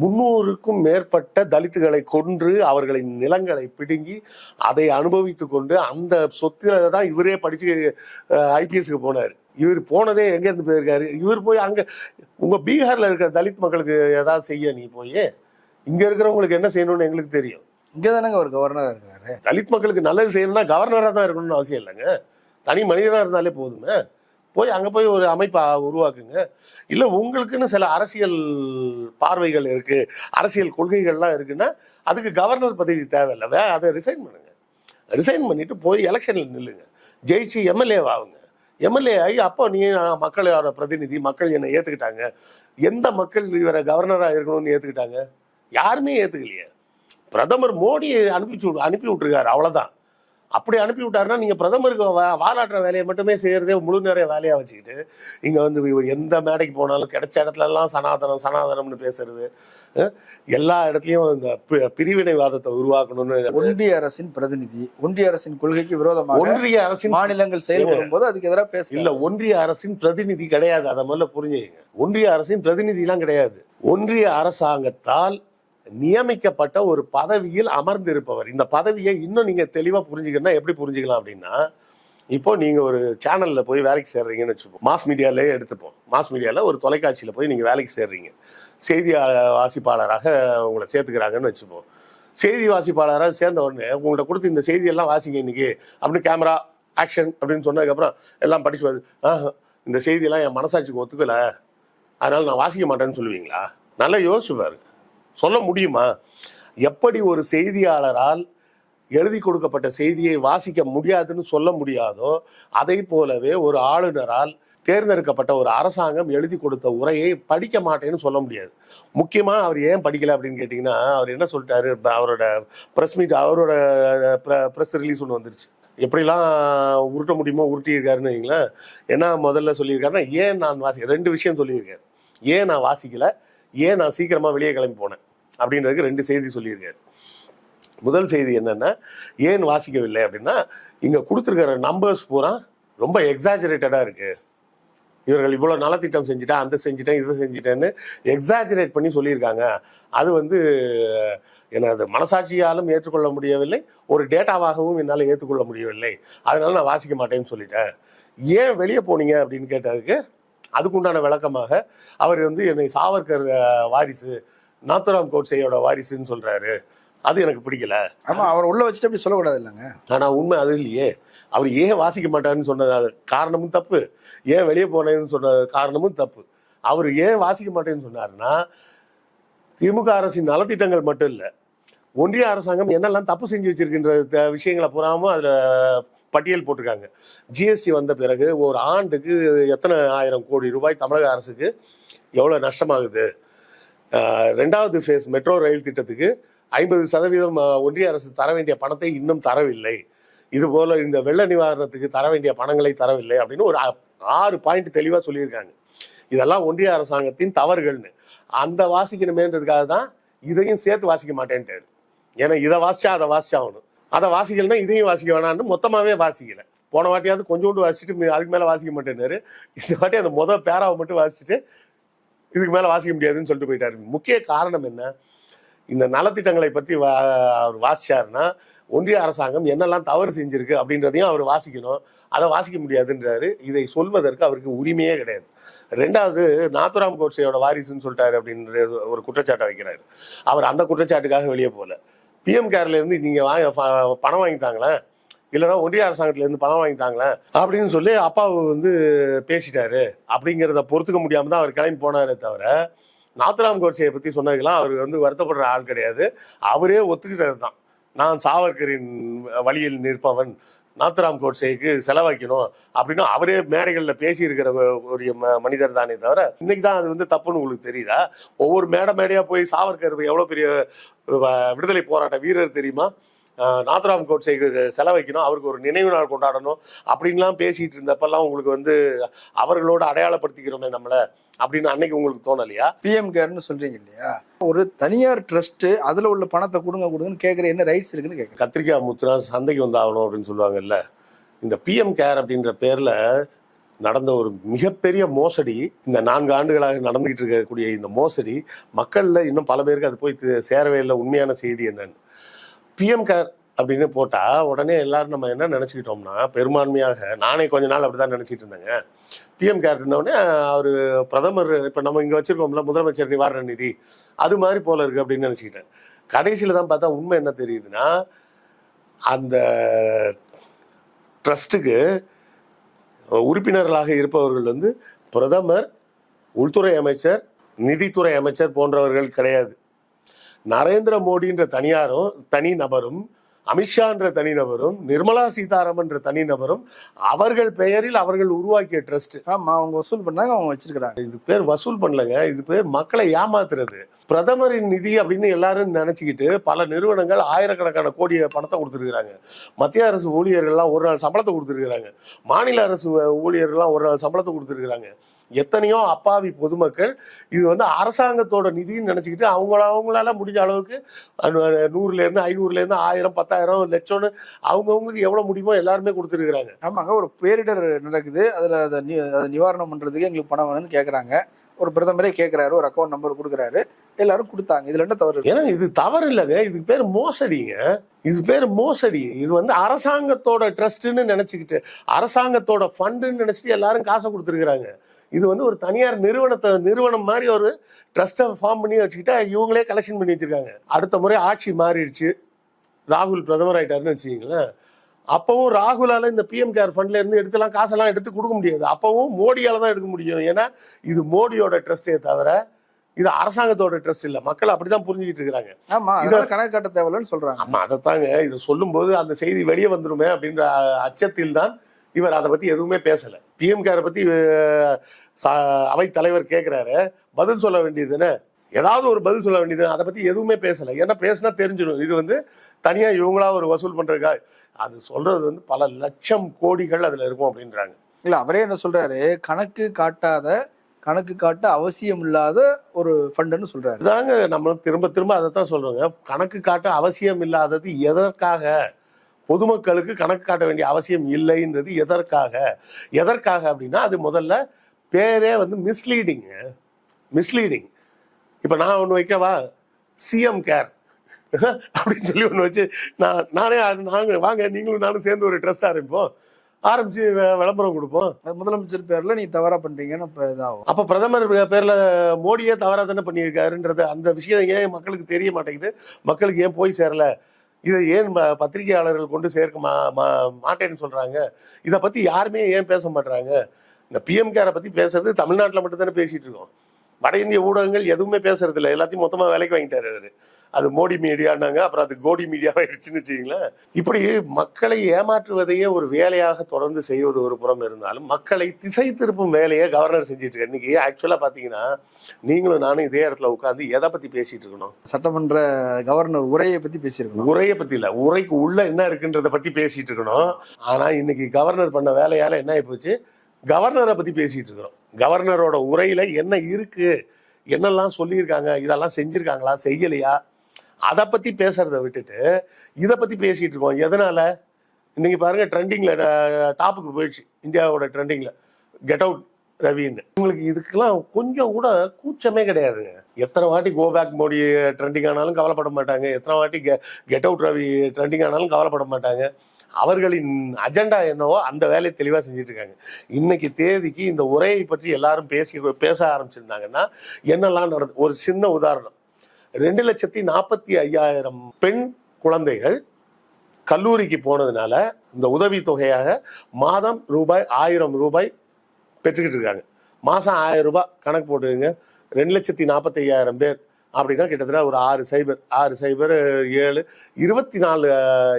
முன்னூறுக்கும் மேற்பட்ட தலித்துகளை கொன்று அவர்களின் நிலங்களை பிடுங்கி அதை அனுபவித்து கொண்டு அந்த சொத்துல தான் இவரே படிச்சு ஐபிஎஸ்க்கு போனார். இவர் போனதே எங்க இருந்து போயிருக்காரு? இவர் போய் அங்க உங்க பீகார்ல இருக்கிற தலித் மக்களுக்கு ஏதாவது செய்ய நீ போய் இங்க இருக்கிறவங்களுக்கு என்ன செய்யணும்னு எங்களுக்கு தெரியும். இங்க தானேங்க ஒரு கவர்னரா இருக்கிறாரு தலித் மக்களுக்கு நல்லது செய்யணும்னா கவர்னராக தான் இருக்கணும்னு அவசியம் இல்லைங்க. தனி மனிதனாக இருந்தாலே போதுமே. போய் அங்கே போய் ஒரு அமைப்பை உருவாக்குங்க. இல்லை உங்களுக்குன்னு சில அரசியல் பார்வைகள் இருக்கு அரசியல் கொள்கைகள்லாம் இருக்குன்னா அதுக்கு கவர்னர் பதவி தேவையில்லை. வே அதை ரிசைன் பண்ணுங்க. ரிசைன் பண்ணிட்டு போய் எலெக்ஷனில் நில்லுங்க. ஜெயிச்சு எம்எல்ஏ ஆகுங்க எம்எல்ஏ ஆகி அப்போ நீ மக்களோட பிரதிநிதி மக்கள் என்னை ஏற்றுக்கிட்டாங்க எந்த மக்கள் இவரை கவர்னராக இருக்கணும்னு ஏற்றுக்கிட்டாங்க யாருமே ஏற்றுக்கலையே பிரதமர் மோடி அனுப்பிச்சு அனுப்பி விட்டுருக்காரு அவ்வளவுதான். அப்படி அனுப்பி விட்டாருன்னா நீங்க பிரதமருக்கு வாலாட்டுற வேலையை மட்டுமே செய்யறதே முழு நிறைய வேலையா வச்சுக்கிட்டு இங்க வந்து எந்த மேடைக்கு போனாலும் கிடைச்ச இடத்துல எல்லாம் சனாதனம் சனாதனம்னு பேசுறது எல்லா இடத்துலயும் இந்த பிரிவினைவாதத்தை உருவாக்கணும்னு ஒன்றிய அரசின் பிரதிநிதி ஒன்றிய அரசின் கொள்கைக்கு விரோதமாக ஒன்றிய அரசின் மாநிலங்கள் செயல்படும் போது அதுக்கு எதிராக பேச இல்ல ஒன்றிய அரசின் பிரதிநிதி கிடையாது அதை முதல்ல புரிஞ்சுக்கங்க. ஒன்றிய அரசின் பிரதிநிதிலாம் கிடையாது. ஒன்றிய அரசாங்கத்தால் நியமிக்கப்பட்ட ஒரு பதவியில் அமர்ந்திருப்பவர். இந்த பதவியை இன்னும் நீங்க தெளிவா புரிஞ்சுக்கணும்னா எப்படி புரிஞ்சுக்கலாம் அப்படின்னா இப்போ நீங்க ஒரு சேனல்ல போய் வேலைக்கு சேர்றீங்கன்னு வச்சுப்போம் மாஸ் மீடியாலே எடுத்துப்போம். மாஸ் மீடியால ஒரு தொலைக்காட்சியில போய் நீங்க வேலைக்கு சேர்றீங்க. செய்தி வாசிப்பாளராக உங்களை சேர்த்துக்கிறாங்கன்னு வச்சுப்போம். செய்தி வாசிப்பாளராக சேர்ந்த உடனே உங்கள்கிட்ட கொடுத்து இந்த செய்தியெல்லாம் வாசிங்க இன்னைக்கு அப்படின்னு கேமரா ஆக்ஷன் அப்படின்னு சொன்னதுக்கப்புறம் எல்லாம் படிச்சு ஆஹ், இந்த செய்தியெல்லாம் என் மனசாட்சிக்கு ஒத்துக்கல. அதனால நான் வாசிக்க மாட்டேன்னு சொல்லுவீங்களா? நல்லா யோசிச்சு பாருங்க. சொல்ல முடியுமா? எப்படி ஒரு செய்தியாளரால் எழுதி கொடுக்கப்பட்ட செய்தியை வாசிக்க முடியாதுன்னு சொல்ல முடியாதோ அதை போலவே ஒரு ஆளுநரால் தேர்ந்தெடுக்கப்பட்ட ஒரு அரசாங்கம் எழுதி கொடுத்த உரையை படிக்க மாட்டேன்னு சொல்ல முடியாது. முக்கியமாக அவர் ஏன் படிக்கல அப்படின்னு கேட்டிங்கன்னா அவர் என்ன சொல்லிட்டாரு? அவரோட ப்ரெஸ் மீட் அவரோட ப்ரெஸ் ரிலீஸ் ஒன்று வந்துருச்சு. எப்படிலாம் உருட்ட முடியுமோ உருட்டியிருக்காருன்னு வைங்களேன். என்ன முதல்ல சொல்லியிருக்காருன்னா ஏன் நான் வாசி ரெண்டு விஷயம் சொல்லியிருக்காரு. ஏன் நான் வாசிக்கல? ஏன் நான் சீக்கிரமாக வெளியே கிளம்பி போனேன்? அப்படின்றதுக்கு ரெண்டு செய்தி சொல்லியிருக்காரு. முதல் செய்தி என்னன்னா ஏன் வாசிக்கவில்லை அப்படின்னா இங்க கொடுத்துருக்கிற நம்பர்ஸ் பூரா ரொம்ப எக்ஸாஜரேட்டடா இருக்கு. இவர்கள் இவ்வளோ நலத்திட்டம் செஞ்சுட்டேன் அந்த செஞ்சுட்டேன் இதை செஞ்சுட்டேன்னு எக்ஸாஜரேட் பண்ணி சொல்லியிருக்காங்க. அது வந்து எனது மனசாட்சியாலும் ஏற்றுக்கொள்ள முடியவில்லை ஒரு டேட்டாவாகவும் என்னால் ஏற்றுக்கொள்ள முடியவில்லை. அதனால நான் வாசிக்க மாட்டேன்னு சொல்லிட்டேன். ஏன் வெளியே போனீங்க அப்படின்னு கேட்டதுக்கு அதுக்குண்டான விளக்கமாக அவர் வந்து என்னை சாவர்கர் வாரிசு நாத்துராம் கோட்சேயோட வாரிசுன்னு சொல்றாரு. அது எனக்கு பிடிக்கல. ஆமா அவர் உள்ள வச்சுட்டு அப்படி சொல்லக்கூடாது இல்லைங்க. ஆனா உண்மை அது இல்லையே. அவர் ஏன் வாசிக்க மாட்டாருன்னு சொன்ன அது காரணமும் தப்பு. ஏன் வெளியே போனேன்னு சொன்ன காரணமும் தப்பு. அவர் ஏன் வாசிக்க மாட்டேன்னு சொன்னாருன்னா திமுக அரசின் நலத்திட்டங்கள் மட்டும் இல்லை ஒன்றிய அரசாங்கம் என்னெல்லாம் தப்பு செஞ்சு வச்சிருக்கின்ற விஷயங்களை பூராமும் அதுல பட்டியல் போட்டிருக்காங்க. ஜிஎஸ்டி வந்த பிறகு ஒரு ஆண்டுக்கு எத்தனை ஆயிரம் கோடி ரூபாய் தமிழக அரசுக்கு எவ்வளோ நஷ்டமாகுது? ரெண்டாவது ஃபேஸ் மெட்ரோ ரயில் திட்டத்துக்கு ஐம்பது சதவீதம் ஒன்றிய அரசு தர வேண்டிய பணத்தை இன்னும் தரவில்லை. இது போல இந்த வெள்ள நிவாரணத்துக்கு தர வேண்டிய பணங்களை தரவில்லை அப்படின்னு ஒரு ஆறு பாயிண்ட் தெளிவாக சொல்லியிருக்காங்க. இதெல்லாம் ஒன்றிய அரசாங்கத்தின் தவறுகள்னு. அந்த வாசிக்கணுமேன்றதுக்காக தான் இதையும் சேர்த்து வாசிக்க மாட்டேன்ட்டாரு. ஏன்னா இதை வாசிச்சா அதை வாசிச்சாகணும். அதை வாசிக்கலைன்னா இதையும் வாசிக்க வேணாம்னு மொத்தமாகவே வாசிக்கல. போன வாட்டியாவது கொஞ்சோண்டு வாசிச்சுட்டு அதுக்கு மேலே வாசிக்க மாட்டேன்னாரு. இந்த வாட்டி அந்த மொதல் பேராவை மட்டும் வாசிச்சுட்டு இதுக்கு மேலே வாசிக்க முடியாதுன்னு சொல்லிட்டு போயிட்டாரு. முக்கிய காரணம் என்ன? இந்த நலத்திட்டங்களை பற்றி வா- அவர் வாசிச்சாருன்னா ஒன்றிய அரசாங்கம் என்னெல்லாம் தவறு செஞ்சிருக்கு அப்படின்றதையும் அவர் வாசிக்கணும். அதை வாசிக்க முடியாதுன்றாரு. இதை சொல்வதற்கு அவருக்கு உரிமையே கிடையாது. ரெண்டாவது நாத்துராம் கோட்சையோட வாரிசுன்னு சொல்லிட்டாரு அப்படின்ற ஒரு குற்றச்சாட்டை வைக்கிறாரு. அவர் அந்த குற்றச்சாட்டுக்காக வெளியே போகல. பிஎம் கேர்ல இருந்து நீங்க வாங்க பணம் வாங்கித்தாங்களேன் இல்லைன்னா ஒன்றிய அரசாங்கத்துல இருந்து பணம் வாங்கிட்டாங்களேன் அப்படின்னு சொல்லி அப்பாவு வந்து பேசிட்டாரு. அப்படிங்கிறத பொறுத்துக்க முடியாம தான் அவர் கிளம்பி போனாரே தவிர நாத்துராம் கோட்சையை பத்தி சொன்னதுக்கெல்லாம் அவர் வந்து வருத்தப்படுற ஆள் கிடையாது. அவரே ஒத்துக்கிட்டது தான். நான் சாவர்கரின் வழியில் நிற்பவன் நாத்ராம் கோட்சேக்கு செலவாக்கணும் அப்படின்னு அவரே மேடைகளில் பேசியிருக்கிற ஒரு ம- மனிதர் தானே தவிர இன்னைக்கு தான் அது வந்து தப்புன்னு உங்களுக்கு தெரியுதா? ஒவ்வொரு மேடை மேடையா போய் சாவர்கர் எவ்வளோ பெரிய விடுதலை போராட்ட வீரர் தெரியுமா? ஆஹ் நாத்துராம் கோட்சேக்கு செலவைக்கணும் அவருக்கு ஒரு நினைவு நாள் கொண்டாடணும் அப்படின்லாம் பேசிட்டு இருந்தப்பெல்லாம் உங்களுக்கு வந்து அவர்களோட அடையாளப்படுத்திக்கிறோமே நம்மள அப்படின்னு அன்னைக்கு உங்களுக்கு தோணலையா? பிஎம் கேர்னு சொல்றீங்க இல்லையா? ஒரு தனியார் ட்ரஸ்ட் அதுல உள்ள பணத்தை கொடுங்க கொடுங்கன்னு கேக்குற என்ன ரைட்ஸ் இருக்குன்னு கேக்குறேன். கத்திரிக்காய் முத்துனா சந்தைக்கு வந்தாகணும் அப்படின்னு சொல்லுவாங்கல்ல. இந்த பிஎம் கேர் அப்படின்ற பேர்ல நடந்த ஒரு மிகப்பெரிய மோசடி இந்த நான்கு ஆண்டுகளாக நடந்துகிட்டு இருக்கக்கூடிய இந்த மோசடி மக்கள்ல இன்னும் பல பேருக்கு அது போய் சேரவே இல்லை. உண்மையான செய்தி என்னன்னு. பிஎம் கேர் அப்படின்னு போட்டால் உடனே எல்லாரும் நம்ம என்ன நினச்சிக்கிட்டோம்னா பெரும்பான்மையாக நானே கொஞ்ச நாள் அப்படிதான் நினச்சிட்டு இருந்தேங்க. பிஎம் கேர்னோடனே அவர் பிரதமர் இப்போ நம்ம இங்கே வச்சுருக்கோம்ல முதலமைச்சர் நிவாரண நிதி அது மாதிரி போல இருக்குது அப்படின்னு நினச்சிக்கிட்டேன். கடைசியில் தான் பார்த்தா உண்மை என்ன தெரியுதுன்னா அந்த ட்ரஸ்ட்டுக்கு உறுப்பினர்களாக இருப்பவர்கள் வந்து பிரதமர் உள்துறை அமைச்சர் நிதித்துறை அமைச்சர் போன்றவர்கள் கிடையாது. நரேந்திர மோடின்ற தனியாரும் தனி நபரும் அமித்ஷான்ற தனிநபரும் நிர்மலா சீதாராமன்ற தனிநபரும் அவர்கள் பெயரில் அவர்கள் உருவாக்கிய ட்ரஸ்ட் ஆமா அவங்க வசூல் பண்ணாங்க அவங்க வச்சிருக்காங்க இது பேர் வசூல் பண்ணலங்க இது பேர் மக்களை ஏமாத்துறது. பிரதமரின் நிதி அப்படின்னு எல்லாரும் நினைச்சுக்கிட்டு பல நிறுவனங்கள் ஆயிரக்கணக்கான கோடி பணத்தை கொடுத்துருக்காங்க மத்திய அரசு ஊழியர்கள்லாம் ஒரு நாள் சம்பளத்தை கொடுத்துருக்காங்க மாநில அரசு ஊழியர்கள்லாம் ஒரு நாள் சம்பளத்தை கொடுத்துருக்காங்க எத்தனையோ அப்பாவி பொதுமக்கள் இது வந்து அரசாங்கத்தோட நிதின்னு நினைச்சுக்கிட்டு அவங்கள அவங்களால முடிஞ்ச அளவுக்கு அஹ், நூறுல இருந்து ஐநூறுல இருந்து ஆயிரம் பத்தாயிரம் லட்சம்னு அவங்கவுங்களுக்கு எவ்வளவு முடியுமோ எல்லாருமே கொடுத்துருக்காங்க ஆமாங்க ஒரு பேரிடர் நடக்குது. அதுல அதை அதை நிவாரணம் பண்றதுக்கு எங்களுக்கு பணம் வேணும்னு கேக்குறாங்க. ஒரு பிரதமரே கேக்குறாரு ஒரு அக்கௌண்ட் நம்பர் கொடுக்குறாரு. எல்லாரும் கொடுத்தாங்க. இதுல என்ன தவறு? ஏன்னா இது தவறு இல்லைங்க. இதுக்கு பேர் மோசடிங்க. இது பேர் மோசடி. இது வந்து அரசாங்கத்தோட ட்ரஸ்ட்னு நினைச்சுக்கிட்டு அரசாங்கத்தோட ஃபண்டுன்னு நினைச்சிட்டு எல்லாரும் காசை கொடுத்துருக்குறாங்க. இது வந்து ஒரு தனியார் நிறுவனத்தை நிறுவனம் மாதிரி ஒரு ட்ரஸ்ட்டை ஃபார்ம் பண்ணி வச்சுக்கிட்டா இவங்களே கலெக்ஷன் பண்ணி வச்சிருக்காங்க. அடுத்த முறை ஆட்சி மாறிடுச்சு. ராகுல் பிரதமர் ஆயிட்டாருன்னு வச்சுக்கிங்களேன். அப்பவும் ராகுலால இந்த பிஎம் கேர் ஃபண்ட்ல இருந்து எடுத்துலாம் காசெல்லாம் எடுத்து கொடுக்க முடியாது. அப்பவும் மோடியால தான் எடுக்க முடியும். ஏன்னா இது மோடியோட ட்ரஸ்டே தவிர இது அரசாங்கத்தோட ட்ரஸ்ட் இல்ல. மக்கள் அப்படிதான் புரிஞ்சுக்கிட்டு இருக்கிறாங்க. ஆமா அதனால கணக்கு காட்ட தேவையில்லைன்னு சொல்றாங்க. ஆமா அதைத்தாங்க. இதை சொல்லும்போது அந்த செய்தி வெளியே வந்துருமே அப்படின்ற அச்சத்தில் தான் இவர் அதை பத்தி எதுவுமே பேசல. பிஎம்கேரை பத்தி அஹ், ச- அவை தலைவர் கேட்கிறாரு பதில் சொல்ல வேண்டியதுன்னு. ஏதாவது ஒரு பதில் சொல்ல வேண்டியது அதை பத்தி எதுவுமே பேசல. ஏன்னா பேசினா தெரிஞ்சிடும். இது வந்து தனியா இவங்களா ஒரு வசூல் பண்றதுக்கா? அது சொல்றது வந்து பல லட்சம் கோடிகள் அதுல இருக்கும் அப்படின்றாங்க. இல்ல அவரே என்ன சொல்றாரு? கணக்கு காட்டாத கணக்கு காட்ட அவசியம் இல்லாத ஒரு ஃபண்டுன்னு சொல்றாரு. இதாங்க நம்ம திரும்ப திரும்ப அதை தான் சொல்றோங்க. கணக்கு காட்ட அவசியம் இல்லாதது எதற்காக? பொதுமக்களுக்கு கணக்கு காட்ட வேண்டிய அவசியம் இல்லைன்றது எதற்காக? எதற்காக அப்படின்னா அது முதல்ல பேரே வந்து மிஸ்லீடிங் மிஸ்லீடிங் இப்போ நான் ஒன்று வைக்கவா? சிஎம் கேர் அப்படின்னு சொல்லி ஒன்று வச்சு நான் நானே நாங்கள் வாங்க நீங்களும் நானும் சேர்ந்து ஒரு ட்ரஸ்ட் ஆரம்பிப்போம். ஆரம்பிச்சு விளம்பரம் கொடுப்போம். முதலமைச்சர் பேர்ல நீ தவறா பண்றீங்கன்னு இப்ப இதாகும். அப்ப பிரதமர் பேர்ல மோடியே தவறா தானே பண்ணியிருக்காருன்றது அந்த விஷயம் ஏன் மக்களுக்கு தெரிய மாட்டேங்குது? மக்களுக்கு ஏன் போய் சேரல? இதை ஏன் பத்திரிகையாளர்கள் கொண்டு சேர்க்க மா மா- மாட்டேன்னு சொல்றாங்க? இதை பத்தி யாருமே ஏன் பேச மாட்டாங்க இந்த பிஎம் கேரை பத்தி பேசுறது தமிழ்நாட்டில் மட்டும் தானே பேசிட்டு இருக்கோம். வட இந்திய ஊடகங்கள் எதுவுமே பேசுறது இல்லை எல்லாத்தையும் மொத்தமா வேலைக்கு வாங்கிட்டாரு அவரு. அது மோடி மீடியானாங்க அப்புறம் அது கோடி மீடியாவாயிடுச்சுன்னு வச்சுங்களேன் இப்படி மக்களை ஏமாற்றுவதையே ஒரு வேலையாக தொடர்ந்து செய்வது ஒரு புறம் இருந்தாலும் மக்களை திசை திருப்பும் வேலையை கவர்னர் செஞ்சுட்டு இருக்காரு. இன்னைக்கு ஆக்சுவலா பாத்தீங்கன்னா நீங்களும் நானும் இதே இடத்துல உட்காந்து எதை பத்தி பேசிட்டு இருக்கணும்? சட்டமன்ற கவர்னர் உரையை பத்தி பேசியிருக்கணும். உரையை பத்தி இல்ல. உரைக்கு உள்ள என்ன இருக்குன்றத பத்தி பேசிட்டு இருக்கணும். ஆனா இன்னைக்கு கவர்னர் பண்ண வேலையால என்ன ஆயிப்போச்சு? கவர்னரை பத்தி பேசிட்டு இருக்கிறோம். கவர்னரோட உரையில என்ன இருக்கு? என்னெல்லாம் சொல்லியிருக்காங்க? இதெல்லாம் செஞ்சிருக்காங்களா? செய்யலையா? அதை பத்தி பேசுறதை விட்டுட்டு இதை பத்தி பேசிட்டு இருக்கோம். எதனால? இன்னைக்கு பாருங்க ட்ரெண்டிங்ல டாப்புக்கு போயிடுச்சு. இந்தியாவோட ட்ரெண்டிங்ல கெட் அவுட் ரவின்னு. உங்களுக்கு இதுக்கெல்லாம் கொஞ்சம் கூட கூச்சமே கிடையாதுங்க. எத்தனை வாட்டி கோபேக் மோடி ட்ரெண்டிங் ஆனாலும் கவலைப்பட மாட்டாங்க. எத்தனை வாட்டி கெட் அவுட் ரவி ட்ரெண்டிங் ஆனாலும் கவலைப்பட மாட்டாங்க. அவர்களின் அஜெண்டா என்னவோ அந்த வேலையை தெளிவாக செஞ்சுட்டு இருக்காங்க இன்னைக்கு தேதிக்கு இந்த உரையை பற்றி எல்லாரும் பேசி பேச ஆரம்பிச்சிருந்தாங்கன்னா என்னெல்லாம் நடந்து ஒரு சின்ன உதாரணம். ரெண்டு லட்சத்தி நாற்பத்தி ஐயாயிரம் பெண் குழந்தைகள் கல்லூரிக்கு போனதுனால இந்த உதவி தொகையாக மாதம் ரூபாய் ஆயிரம் ரூபாய் பெற்றுக்கிட்டு இருக்காங்க. மாதம் ஆயிரம் ரூபாய் கணக்கு போட்டுருங்க ரெண்டு லட்சத்தி நாற்பத்தி ஐயாயிரம் பேர் அப்படின்னா கிட்டத்தட்ட ஒரு ஆறு சைபர் ஆறு சைபர் ஏழு இருபத்தி நாலு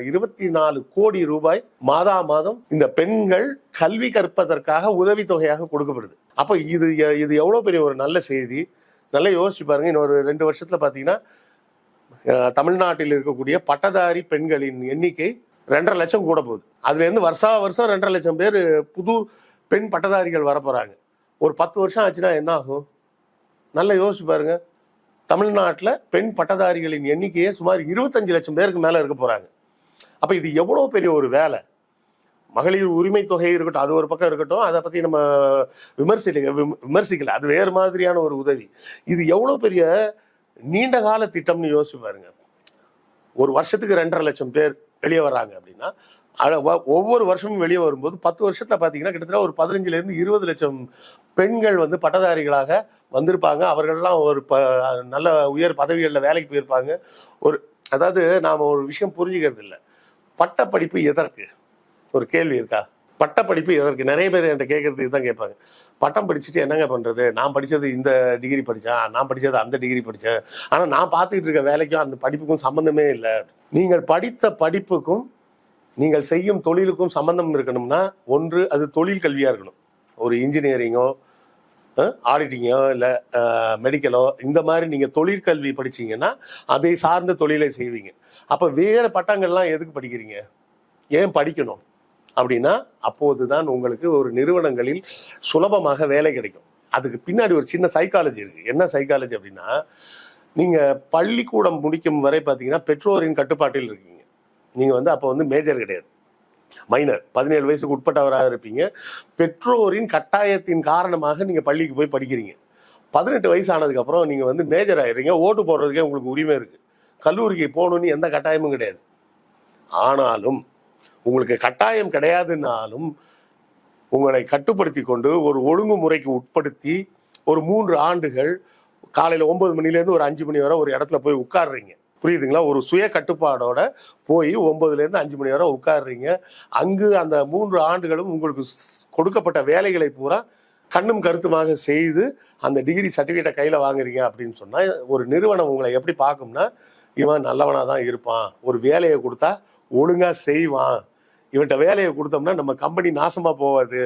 இருபத்தி நாலு கோடி ரூபாய் மாதா மாதம் இந்த பெண்கள் கல்வி கற்பதற்காக உதவி தொகையாக கொடுக்கப்படுது. அப்போ இது எ- இது எவ்வளோ பெரிய ஒரு நல்ல செய்தி. நல்லா யோசிச்சு பாருங்க இன்னொரு ரெண்டு வருஷத்துல பார்த்தீங்கன்னா தமிழ்நாட்டில் இருக்கக்கூடிய பட்டதாரி பெண்களின் எண்ணிக்கை ரெண்டரை லட்சம் கூட போகுது. அதுலேருந்து வருஷா வருஷம் ரெண்டரை லட்சம் பேர் புது பெண் பட்டதாரிகள் வரப்போகிறாங்க ஒரு பத்து வருஷம் ஆச்சுன்னா என்ன ஆகும்? நல்லா யோசிச்சு பாருங்கள் தமிழ்நாட்டில் பெண் பட்டதாரிகளின் எண்ணிக்கையே சுமார் இருபத்தஞ்சு லட்சம் பேருக்கு மேலே இருக்க போகிறாங்க அப்போ இது எவ்வளோ பெரிய ஒரு வேலை? மகளிர் உரிமை தொகை இருக்கட்டும் அது ஒரு பக்கம் இருக்கட்டும் அதை பற்றி நம்ம விமர்சிக்க விமர்சிக்கல. அது வேறு மாதிரியான ஒரு உதவி. இது எவ்வளோ பெரிய நீண்ட கால திட்டம்னு யோசிச்சு பாருங்க. ஒரு வருஷத்துக்கு ரெண்டரை லட்சம் பேர் வெளியே வர்றாங்க அப்படின்னா அத- வ- ஒவ்வொரு வருஷமும் வெளியே வரும்போது பத்து வருஷத்தில் பார்த்தீங்கன்னா கிட்டத்தட்ட ஒரு பதினஞ்சுல இருந்து இருபது லட்சம் பெண்கள் வந்து பட்டதாரிகளாக வந்திருப்பாங்க. அவர்கள்லாம் ஒரு ப நல்ல உயர் பதவிகளில் வேலைக்கு போயிருப்பாங்க. ஒரு அதாவது நாம் ஒரு விஷயம் புரிஞ்சுக்கிறது இல்லை. பட்டப்படிப்பு எதற்கு? ஒரு கேள்வி இருக்கா? பட்டப்படிப்பு எதற்கு? நிறைய பேர் என்கிட்ட கேட்கறது இதுதான் கேட்பாங்க. பட்டம் படிச்சுட்டு என்னங்க பண்ணுறது நான் படித்தது இந்த டிகிரி படித்தேன் நான் படித்தது அந்த டிகிரி படித்தேன் ஆனால் நான் பார்த்துக்கிட்டு இருக்க வேலைக்கும் அந்த படிப்புக்கும் சம்மந்தமே இல்லை. நீங்கள் படித்த படிப்புக்கும் நீங்கள் செய்யும் தொழிலுக்கும் சம்பந்தம் இருக்கணும்னா ஒன்று அது தொழில் கல்வியாக இருக்கணும். ஒரு இன்ஜினியரிங்கோ ஆடிட்டிங்கோ இல்லை மெடிக்கலோ இந்த மாதிரி நீங்கள் தொழிற்கல்வி படிச்சீங்கன்னா அதை சார்ந்த தொழிலை செய்வீங்க. அப்போ வேறு பட்டங்கள்லாம் எதுக்கு படிக்கிறீங்க? ஏன் படிக்கணும்? அப்படின்னா அப்போது தான் உங்களுக்கு ஒரு நிறுவனங்களில் சுலபமாக வேலை கிடைக்கும். அதுக்கு பின்னாடி ஒரு சின்ன சைக்காலஜி இருக்குது என்ன சைக்காலஜி அப்படின்னா நீங்கள் பள்ளிக்கூடம் முடிக்கும் வரை பார்த்தீங்கன்னா பெற்றோரின் கட்டுப்பாட்டில் இருக்கீங்க. நீங்கள் வந்து அப்போ வந்து மேஜர் கிடையாது. மைனர் பதினேழு வயசுக்கு உட்பட்டவராக இருப்பீங்க. பெற்றோரின் கட்டாயத்தின் காரணமாக நீங்கள் பள்ளிக்கு போய் படிக்கிறீங்க. பதினெட்டு வயசு ஆனதுக்கப்புறம் நீங்கள் வந்து மேஜர் ஆயிடுறீங்க. ஓட்டு போடுறதுக்கே உங்களுக்கு உரிமை இருக்குது கல்லூரிக்கு போகணும்னு எந்த கட்டாயமும் கிடையாது. ஆனாலும் உங்களுக்கு கட்டாயம் கிடையாதுனாலும் உங்களை கட்டுப்படுத்தி கொண்டு ஒரு ஒழுங்குமுறைக்கு உட்படுத்தி ஒரு மூன்று ஆண்டுகள் காலையில் ஒன்பது மணிலேருந்து ஒரு அஞ்சு மணி வரை ஒரு இடத்துல போய் உட்கார்றீங்க. புரியுதுங்களா? ஒரு சுய கட்டுப்பாடோட போய் ஒன்பதுலேருந்து அஞ்சு மணி வரை உட்காடுறீங்க அங்கு அந்த மூன்று ஆண்டுகளும் உங்களுக்கு ஸ்- கொடுக்கப்பட்ட வேலைகளை பூரா கண்ணும் கருத்துமாக செய்து அந்த டிகிரி சர்டிஃபிகேட்டை கையில் வாங்குறீங்க அப்படின்னு சொன்னால் ஒரு நிறுவனம் உங்களை எப்படி பார்க்கும்னா இவன் நல்லவனாக தான் இருப்பான். ஒரு வேலையை கொடுத்தா ஒழுங்காக செய்வான். இவன்கிட்ட வேலையை கொடுத்தோம்னா நம்ம கம்பெனி நாசமாக போவாது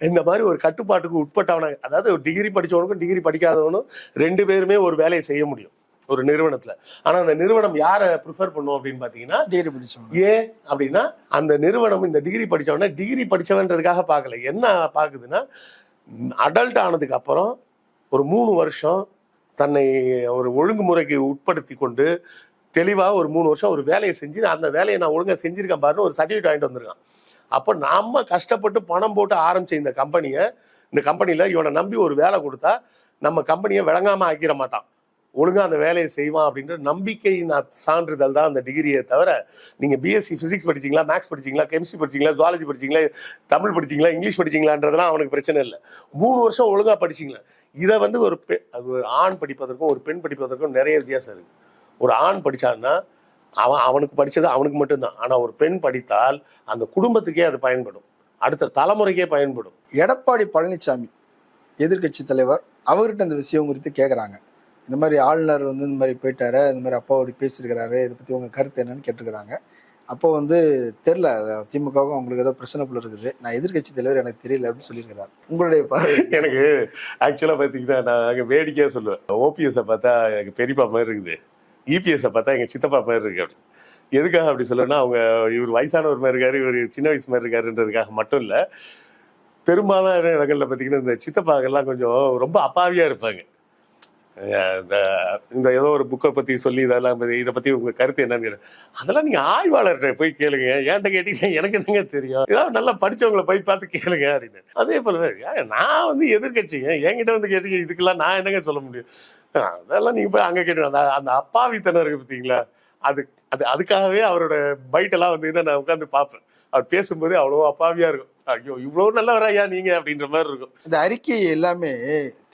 இந்த மாதிரி ஒரு கட்டுப்பாட்டுக்கு உட்பட்டவனாக அதாவது டிகிரி படித்தவனுக்கும் டிகிரி படிக்காதவனும் ரெண்டு பேருமே ஒரு வேலையை செய்ய முடியும். ஒரு நிறுவனத்துல. ஆனா அந்த நிறுவனம் யாரை ப்ரிஃபர் பண்ணும் அப்படின்னு பாத்தீங்கன்னா டிகிரி படிச்சவங்க. ஏன் அப்படின்னா அந்த நிறுவனம் இந்த டிகிரி படிச்சவன டிகிரி படிச்சவன்றதுக்காக பார்க்கல என்ன பார்க்குதுன்னா அடல்ட் ஆனதுக்கு அப்புறம் ஒரு மூணு வருஷம் தன்னை ஒரு ஒழுங்குமுறைக்கு உட்படுத்தி கொண்டு தெளிவாக ஒரு மூணு வருஷம் ஒரு வேலையை செஞ்சு அந்த வேலையை நான் ஒழுங்காக செஞ்சிருக்கேன் பாருன்னு ஒரு சர்டிஃபிகேட் வாங்கிட்டு வந்திருக்கான். அப்போ நம்ம கஷ்டப்பட்டு பணம் போட்டு ஆரம்பிச்ச இந்த கம்பெனியை இந்த கம்பெனியில் இவனை நம்பி ஒரு வேலை கொடுத்தா நம்ம கம்பெனியை விளங்காமல் ஆக்கிட மாட்டான். ஒழுங்கா அந்த வேலையை செய்வான் அப்படின்ற நம்பிக்கையின் சான்றிதழ் தான் அந்த டிகிரியை தவிர நீங்க பிஎஸ்சி பிசிக்ஸ் படிச்சீங்களா மேக்ஸ் படிச்சீங்களா கெமிஸ்ட்ரி படிச்சீங்களா ஜுவாலஜி படிச்சீங்களா தமிழ் படிச்சீங்களா இங்கிலீஷ் படிச்சீங்களான்றதெல்லாம் அவனுக்கு பிரச்சனை இல்லை. மூணு வருஷம் ஒழுங்கா படிச்சீங்களா? இதை வந்து ஒரு பெண் அது ஒரு ஆண் படிப்பதற்கும் ஒரு பெண் படிப்பதற்கும் நிறைய வித்தியாசம் இருக்கு. ஒரு ஆண் படிச்சான்னா அவன் அவனுக்கு படிச்சது அவனுக்கு மட்டும்தான். ஆனா ஒரு பெண் படித்தால் அந்த குடும்பத்துக்கே அது பயன்படும். அடுத்த தலைமுறைக்கே பயன்படும். எடப்பாடி பழனிசாமி எதிர்க்கட்சி தலைவர் அவர்கிட்ட இந்த விஷயம் குறித்து கேட்குறாங்க இந்த மாதிரி ஆளுநர் வந்து இந்த மாதிரி போயிட்டாரு இந்த மாதிரி அப்பாவோட பேசியிருக்கிறாரு இதை பற்றி உங்கள் கருத்து என்னன்னு கேட்டிருக்கிறாங்க. அப்போ வந்து தெரில திமுகவும் அவங்களுக்கு ஏதோ பிரச்சனை போல இருக்குது. நான் எதிர்க்கட்சி தலைவர் எனக்கு தெரியல அப்படின்னு சொல்லியிருக்கிறார். உங்களுடைய எனக்கு ஆக்சுவலாக பார்த்தீங்கன்னா நான் அங்கே வேடிக்கையாக சொல்லுவேன். ஓபிஎஸ்ஸை பார்த்தா எனக்கு பெரியப்பா மாதிரி இருக்குது. இபிஎஸ்ஸை பார்த்தா எங்கள் சித்தப்பா மாதிரி இருக்குது அப்படி எதுக்காக அப்படி சொல்லணும்னா அவங்க இவர் வயசானவர் மாதிரி இருக்காரு இவர் சின்ன வயசு மாதிரி இருக்காருன்றதுக்காக மட்டும் இல்லை பெரும்பாலான இடங்களில் பார்த்தீங்கன்னா இந்த சித்தப்பாக்கெல்லாம் கொஞ்சம் ரொம்ப அப்பாவியாக இருப்பாங்க. இந்த இந்த ஏதோ ஒரு புக்கை பற்றி சொல்லி இதெல்லாம் பத்தி- இதை பற்றி உங்கள் கருத்து என்னன்னு அதெல்லாம் நீங்கள் ஆய்வாளர்கிட்ட போய் கேளுங்க. ஏன்ட்ட கேட்டீங்கன்னா எனக்கு என்னங்க தெரியும்? ஏதாவது நல்லா படித்தவங்கள போய் பார்த்து கேளுங்க அப்படின்னு. அதே போல நான் வந்து எதிர்கட்சிங்க என்கிட்ட வந்து கேட்டீங்க? இதுக்கெல்லாம் நான் என்னங்க சொல்ல முடியும்? அதெல்லாம் நீங்கள் போய் அங்கே கேட்டு அந்த அந்த அப்பாவித்தனம் இருக்கு பார்த்தீங்களா? அது அது அதுக்காகவே அவரோட பைட்டெல்லாம் வந்து நான் உட்காந்து பார்ப்பேன். அவர் பேசும்போதே அவ்வளோ அப்பாவியா இருக்கும். ஐயோ இவ்வளோ நல்லவராயா நீங்க அப்படின்ற மாதிரி இருக்கும். இந்த அறிக்கை எல்லாமே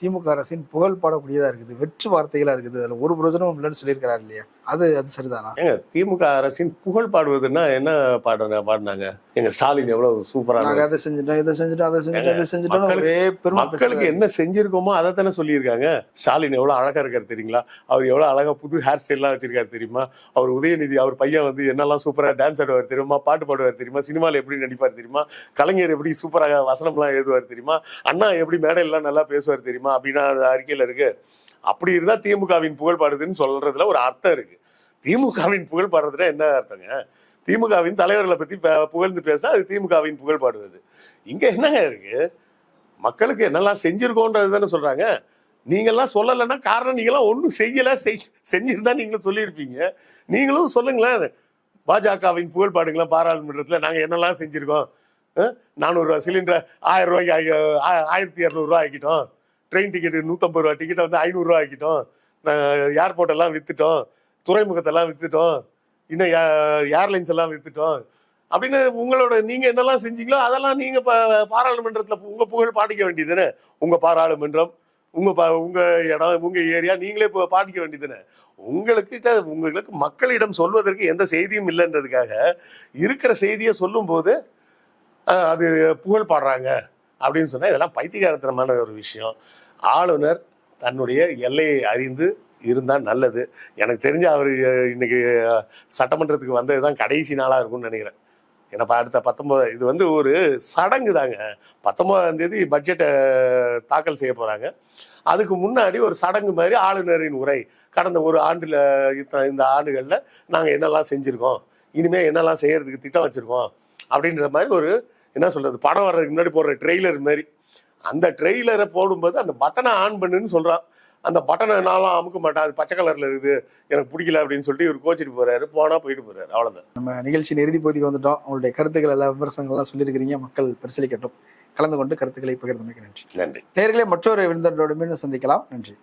திமுக அரசின் புகழ் பாடக்கூடியதா இருக்குது. வெற்று வார்த்தைகளா இருக்குது. அதுல ஒரு பிரயோஜனமும் இல்லைன்னு சொல்லியிருக்கிறாரு இல்லையா? அது அது சரிதானா? ஏங்க திமுக அரசின் புகழ் பாடுவதுன்னா என்ன பாடுன பாடினாங்க? எங்க ஸ்டாலின் எவ்வளவு சூப்பரா நாங்க அதை செஞ்சுட்டோம் இதை செஞ்சுட்டோம் அதை செஞ்சுட்டோம் இதை செஞ்சுட்டோம் ஒரே பெருமை மக்களுக்கு. என்ன செஞ்சிருக்கோமோ அதை தானே சொல்லியிருக்காங்க. ஸ்டாலின் எவ்வளவு அழகா இருக்காரு தெரியுங்களா? அவர் எவ்வளவு அழகா புது ஹேர் ஸ்டைல்லாம் வச்சிருக்காரு தெரியுமா? அவர் உதயநிதி அவர் பையன் வந்து என்னெல்லாம் சூப்பரா டான்ஸ் ஆடுவார் தெரியுமா? பாட்டு பாடுவார் தெரியுமா? சினிமால எப்படி நடிப்பார் தெரியுமா? கலைஞர் எப்படி சூப்பராக வசனம்லாம் எழுதுவார் தெரியுமா? அண்ணா எப்படி மேடையெல்லாம் நல்லா பேசுவார் தெரியுமா? அப்படின்னா அந்த அறிக்கையில இருக்கு. அப்படி இருந்தால் திமுகவின் புகழ் பாடுதுன்னு சொல்றதுல ஒரு அர்த்தம் இருக்கு. திமுகவின் புகழ் பாடுறதுனா என்ன அர்த்தங்க? திமுகவின் தலைவர்களை பத்தி புகழ்ந்து பேசினா அது திமுகவின் புகழ் பாடுவது. இங்க என்னங்க இருக்கு? மக்களுக்கு என்னெல்லாம் செஞ்சிருக்கோன்றது தானே சொல்றாங்க. நீங்கெல்லாம் சொல்லலைன்னா காரணம் நீங்களாம் ஒன்றும் செய்யலை. செய் செஞ்சிருந்தா நீங்களும் சொல்லியிருப்பீங்க. நீங்களும் சொல்லுங்களேன். பாஜகவின் புகழ் பாடுங்களேன் பாராளுமன்றத்தில் நாங்கள் என்னெல்லாம் செஞ்சுருக்கோம்? நானூறுரூவா சிலிண்டர் ஆயிரம் ரூபாய்க்கு ஆகி- ஆ- ஆயிரத்தி இரநூறுவா ஆக்கிட்டோம். ட்ரெயின் டிக்கெட் நூற்றம்பது ரூபா டிக்கெட்டை வந்து ஐநூறுரூவா ஆக்கிட்டோம். ஏர்போர்ட் எல்லாம் துறைமுகத்தெல்லாம் விற்றுட்டோம் இன்னும் ஏர்லைன்ஸ் எல்லாம் விற்றுட்டோம் அப்படின்னு உங்களோட நீங்கள் என்னெல்லாம் செஞ்சீங்களோ அதெல்லாம் நீங்கள் பா- பாராளுமன்றத்தில் உங்கள் புகழ் பாடிக்க வேண்டியதுன்னு உங்கள் பாராளுமன்றம் உங்கள் பா- உங்கள் இடம் உங்கள் ஏரியா நீங்களே இப்போ பாடிக்க வேண்டியதுன்னு உங்களுக்கிட்ட உங்களுக்கு மக்களிடம் சொல்வதற்கு எந்த செய்தியும் இல்லைன்றதுக்காக இருக்கிற செய்தியை சொல்லும்போது அது புகழ் பாடுறாங்க அப்படின்னு சொன்னால் இதெல்லாம் பைத்தியகாரத்தனமான ஒரு விஷயம். ஆளுநர் தன்னுடைய எல்லையை அறிந்து இருந்தால் நல்லது. எனக்கு தெரிஞ்ச அவர் இன்னைக்கு சட்டமன்றத்துக்கு வந்தது தான் கடைசி நாளாக இருக்கும்னு நினைக்கிறேன். ஏன்னா அடுத்த பத்தொன்பது இது வந்து ஒரு சடங்கு தாங்க. பத்தொன்பதாம் தேதி பட்ஜெட்டை தாக்கல் செய்ய போகிறாங்க அதுக்கு முன்னாடி ஒரு சடங்கு மாதிரி ஆளுநரின் உரை. கடந்த ஒரு ஆண்டில் இத்தனை இந்த ஆண்டுகளில் நாங்கள் என்னெல்லாம் செஞ்சுருக்கோம்? இனிமேல் என்னெல்லாம் செய்யறதுக்கு திட்டம் வச்சுருக்கோம்? அப்படின்ற மாதிரி ஒரு என்ன சொல்றது படம் வர்றதுக்கு முன்னாடி போடுற ட்ரெய்லர் மாதிரி. அந்த ட்ரெய்லரை போடும்போது அந்த பட்டனை ஆன் பண்ணுன்னு சொல்றான். அந்த பட்டனை நான்லாம் அமுக்க மாட்டேன் அது பச்சை கலர்ல இருக்குது எனக்கு பிடிக்கல அப்படின்னு சொல்லிட்டு இவர் கோச்சிட்டு போறாரு போனா போயிட்டு போறாரு அவ்வளவுதான். நம்ம நிகழ்ச்சியின் இறுதி பகுதிக்கு வந்துட்டோம். உங்களுடைய கருத்துக்கள் எல்லாம் விமர்சனங்கள்லாம் சொல்லியிருக்கிறீங்க. மக்கள் பரிசீலிக்கட்டும். கலந்து கொண்டு கருத்துக்களை பகிர்ந்தமைக்கு நன்றி. நன்றி. நேர்களே மற்றொரு விருந்தினரோடு மீண்டும் சந்திக்கலாம். நன்றி.